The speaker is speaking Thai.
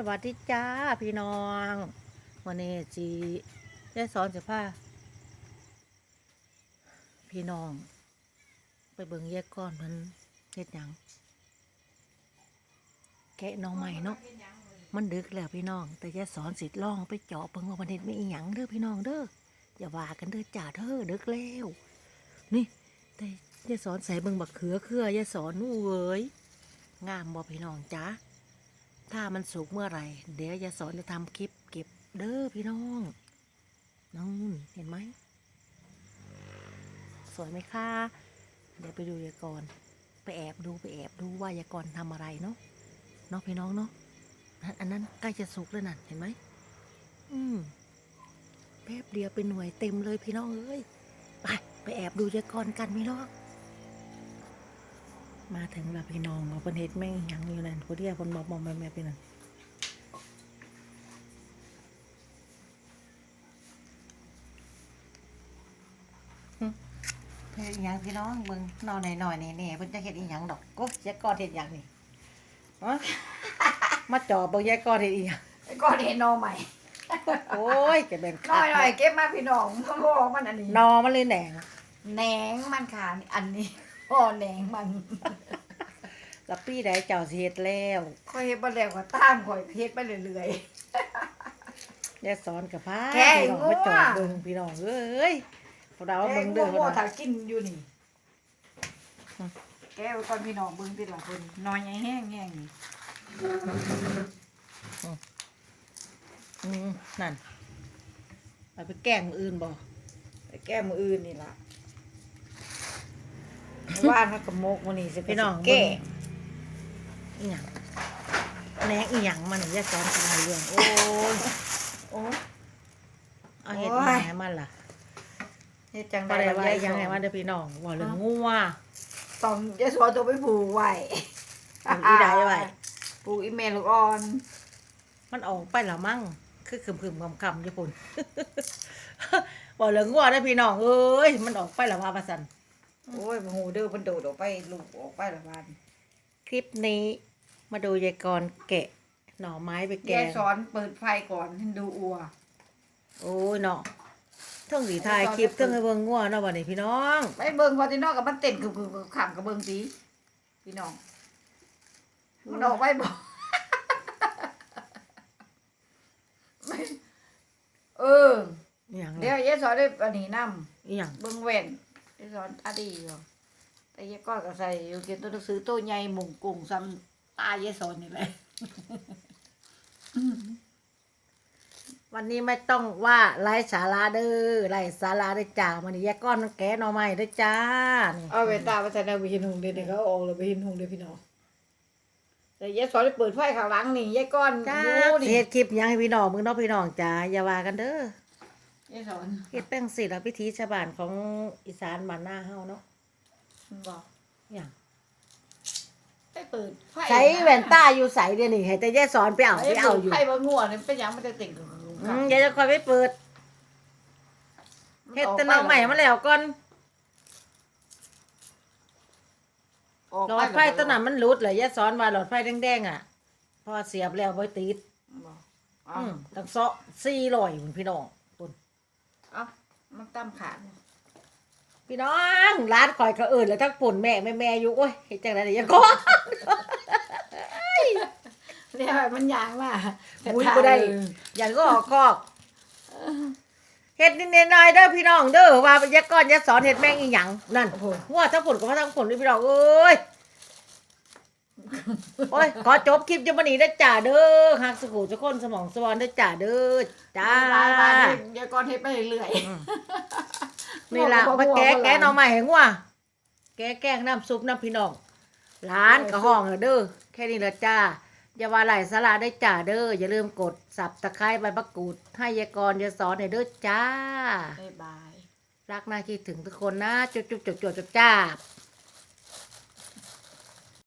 สวัสดีจ้าพี่น้องวันนี้จีได้สอนเสื้อผ้าพี่น้อง ไปเบิ่งแยกก้อนมันเฮ็ดหยังแกะน้องใหม่เนาะมันดึกแล้วพี่น้อง แต่ยายสอนสิทธิ์ล่องไปเจาะเบิ่งว่ามันเฮ็ดไม่อีหยังเด้อพี่น้องเด้ออย่าว่ากันเด้อจ่าเด้อดึกแล้วนี่ แต่ยายสอนใส่เบิ่งบักเขือเครือยายสอนนู่เว้ยงามบ่พี่น้องจ้า ถ้ามันสุกเมื่อไหร่ เดี๋ยวยายสอนจะทำคลิปเก็บเด้อพี่น้องนู่นเห็นไหมสวยไหมคะเดี๋ยวไปดูยายกรไปแอบดูไปแอบดูว่ายายกรทำอะไรเนาะเนาะพี่น้องเนาะอันอันนั้นใกล้จะสุกแล้วนั่นเห็นไหมอืมแป๊บเดียวเป็นหน่วยเต็มเลยพี่น้องเอ้ยไปไปแอบดูยายกรกันพี่น้อง มาถึงแล้วพี่น้องเอาเป็นเฮ็ดแม่งหยังอยู่นั่นผู้เดียวคนบอกบอกแม่แม่ไปนั่นหึเฮ็ดอีหยังพี่น้องเบิ่งนอนหน่อยๆนี่นี่เพิ่นจะเฮ็ดอีหยังดอกกุ๊บยายกอดเฮ็ดหยังนี่ฮะมาจ่อเบิ่งยายกอดเฮ็ดอีหยังไอ้ก้อนเห็นนอใหม่โอ้ยจะเป็นน้อยหน่อยเก็บมาพี่น้องพ่อบอกมันอันนี้นอมันเลยแหน่งแหนงมันขานี่อันนี้ พ่อแหนงมันแล้วปี้ใดเจ้าสิเฮ็ดแล้วค่อยเฮ็ดบ่แล้วก็ตามค่อยเฮ็ดไปเรื่อยยายสอนกับพาแกงพี่น้องมาจ่องัวเบิ่งพี่น้องเอ้ยพวกเราๆแกเบิ่งงโมเด้อโมพี่น้องถ้ากินอยู่นี่ อืม แกไว้ก่อนพี่น้องเบิ่งติละเพิ่นนอนใหญ่แห้งแห้งนี่อืมนั่นเอาไปแกล้งมืออื่นบ่ไปแก้มื้ออื่นนี่ล่ะ ว่านมันก็โมกมื้อนี้สิไปพี่น้อง แก้เบิ่งอีหยังแหนงอีหยังมันอย่าสอนกันให้เรื่องโอ้ยโอ้เอาเฮ็ดโอ้อียหยังให้มันล่ะเฮ็ดจังบ่ได๋ได้ล่ะว่าว่าอีหยังให้มันเด้อพี่น้องว่าเรื่องงัวต้องจะสอนตัวไปผูกไว้ปลูกอีใดไว้ ปลูกอีเมลูกอ่อนมันออกไปและมั่งคือคึมๆคำๆอยู่พุ่นบ่เรื่องงัวเด้อพี่น้องเอ้ยมันออกไปและว่าว่าซั่น โอ้ยโมโหเด้อมันโดดออกไปลูกออกไปละบานคลิปนี้มาดูยายกรแกะ หน่อไม้ไปแกยายงสอนเปิดไฟก่อนให้ดูอัว โอ้ยเนาะเทั้งสีถ่ายคลิปเทั้งให้เบิ่งงัวเนาะบัดนี้พี่น้อง ไปเบิ่งพอที่นอกกับมันเต้นคือคือคือขำกับเบิ่งสิพี่น้องมันออกไปบ่ไม่เอออีหยังเดี๋ยวล่ะยายสอนได้อันนี้นำอีหยัง เบิ่งแว่น ยายสอนอดีอยู่แต่ยายก้อยก็ใส่อยู่เขียนตัวหนังสือตัวใหญ่หมุงกุ้งซ้ำตายายสอนนี่แหละวันนี้ไม่ต้องว่าไร้สาระเด้อไร้สาระเด้อจ้ามันนี้ยายก้อนมันแกะหน่อไม้เด้อจ้านี่เอาเวนตาไปใส่ในวิหินหงเดี๋ยวเขาออกเลยวิหินหงเดี๋ยวพี่น้องแต่ยายสอนได้เปิดไฟข้างหลังนี่ยายก้อนจ้าดูสินี่เฮ็ดคลิปหยังให้พี่น้องมึงเนาะพี่น้องจ้าอย่าว่ากันเด้อ ยายสอนเฮ็ดแป้งสิแล้วพิธีชาวบ้านของอีสานบ้านหน้าเฮาเนาะบอกอีหยังไปเปิดไฟใช้แว่นตาอยู่ใสเดี๋ยวนี้ให้แต่ยายสอนไปเอาไปเอาอยู่ไฟบางงัวนี่เป็นหยังมันจะเต่งกับอืมยายจะคอยไปเปิดเฮ็ดแต่หน้องใหม่มาแล้วก่อนหลอดไฟต้นนั้นมันหลุดเลยยายสอนว่าหลอดไฟแดงๆอะ พอเสียบแล้วบ่ติดบอกอืมตั้งเซาะ400พุ่นพี่น้องพุ่น เอ้ามันตั้มขาดพี่น้องร้านข่อยก็เอิ้นแล้วทั้งปุ่นแม่แม่แม่อยู่โอ้ยเฮ็ดจังได๋เดี๋ยวยายก่อนเนี่ยมันยางว่าอุ้ยบ่ได้อย่างก็ออกคอกเฮ็ดนิดๆหน่อยๆเด้อพี่น้องเด้อว่าอยาก่อนอยาสอนเฮ็ดแม่งอีหยังนั่นโอ้โหว่าทั้งผลก็ว่าทั้งผลนี่พี่น้องเอ้ย โอ้ยขอจบคลิปจะมานี้เด้จ้าเด้อหักสกูทุกคนสมองสวรรค์เด้จ้าเด้อจ้าลายลายยายก้อนเฮ็ดไปเรื่อยอืมนี่ล่ะมาแกะแกะหน่อไม้ให้งัวแกะแกงน้ำซุปน้ำพี่น้องร้านกระห้องเด้อแค่นี้ละจ้าอย่าว่าไหลสาระได้จ้าเด้ออย่าลืมกดสับตะไคร้ใบมะกรูดให้ยายกรยายสอนให้เด้อจ้าบายบายรักน่าคิดถึงทุกคนนะจุ๊บจุ๊บจุ๊บจุ๊บจ้า